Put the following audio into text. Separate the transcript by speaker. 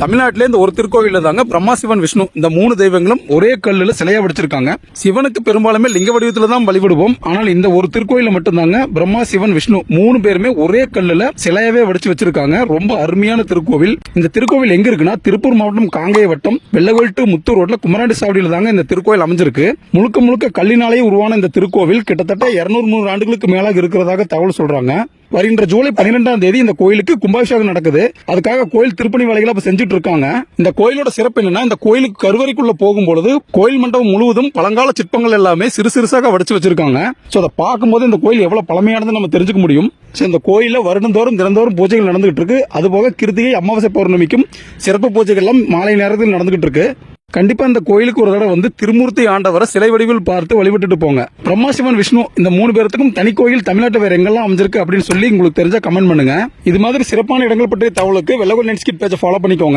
Speaker 1: தமிழ்நாட்டிலே இந்த ஒரு திருக்கோயில்ல தாங்க பிரம்மா சிவன் விஷ்ணு இந்த மூணு தெய்வங்களும் ஒரே கல்லுல சிலையா வடிச்சிருக்காங்க. சிவனுக்கு பெரும்பாலுமே லிங்க வடிவத்துல தான் வழிபடுவோம். ஆனால் இந்த ஒரு திருக்கோயில மட்டும்தாங்க பிரம்மா சிவன் விஷ்ணு மூணு பேருமே ஒரே கல்லுல சிலையாவே வடிச்சு வச்சிருக்காங்க. ரொம்ப அருமையான திருக்கோவில். இந்த திருக்கோவில் எங்க இருக்குன்னா திருப்பூர் மாவட்டம் காங்கேய வட்டம் வெள்ளகோயில் டு முத்தூர் ரோட்ல குமராண்டி சாவடியில தாங்க இந்த திருக்கோயில் அமைஞ்சிருக்கு. முழுக்க முழுக்க கல்லினாலே உருவான இந்த திருக்கோவில் கிட்டத்தட்ட இருநூறு நூறு ஆண்டுகளுக்கு மேலாக இருக்கிறதாக தகவல் சொல்றாங்க. வருகின்ற ஜூலை பன்னிரெண்டாம் தேதி இந்த கோயிலுக்கு கும்பாபிஷேகம் நடக்குது. அதுக்காக கோயில் திருப்பணி வேலைகளை இப்ப செஞ்சுட்டு இருக்காங்க. இந்த கோயிலோட சிறப்பு என்னன்னா இந்த கோயிலுக்கு கருவறைக்குள்ள போகும்பொழுது கோயில் மண்டபம் முழுவதும் பழங்கால சிற்பங்கள் எல்லாமே சிறு சிறுசாக வடிச்சு வச்சிருக்காங்க. சோ அதை பார்க்கும்போது இந்த கோயில் எவ்வளவு பழமையானதுன்னு நம்ம தெரிஞ்சுக்க முடியும். ஸோ இந்த கோயில்ல வருடந்தோறும் தினந்தோறும் பூஜைகள் நடந்துகிட்டு இருக்கு. அதுபோக கிருத்திகை அமாவாசை பௌர்ணமிக்கும் சிறப்பு பூஜைகள் எல்லாம் மாலை நேரத்தில் நடந்துகிட்டு இருக்கு. கண்டிப்பா இந்த கோயிலுக்கு ஒரு தடவை வந்து திருமூர்த்தி ஆண்டவரை சிலை வடிவில் பார்த்து வழிபட்டுட்டு போங்க. பிரம்மா சிவன் விஷ்ணு இந்த மூணு பேர்த்துக்கும் தனி கோயில் தமிழ்நாட்டு வேற எங்கெல்லாம் அமைஞ்சிருக்கு அப்படின்னு சொல்லி உங்களுக்கு தெரிஞ்சா கமெண்ட் பண்ணுங்க. இது மாதிரி சிறப்பான இடங்கள் பற்றிய தகவலுக்கு வெள்ளகோல் நெட்ஸ்கிட் பேஜை ஃபாலோ பண்ணிக்கோங்க.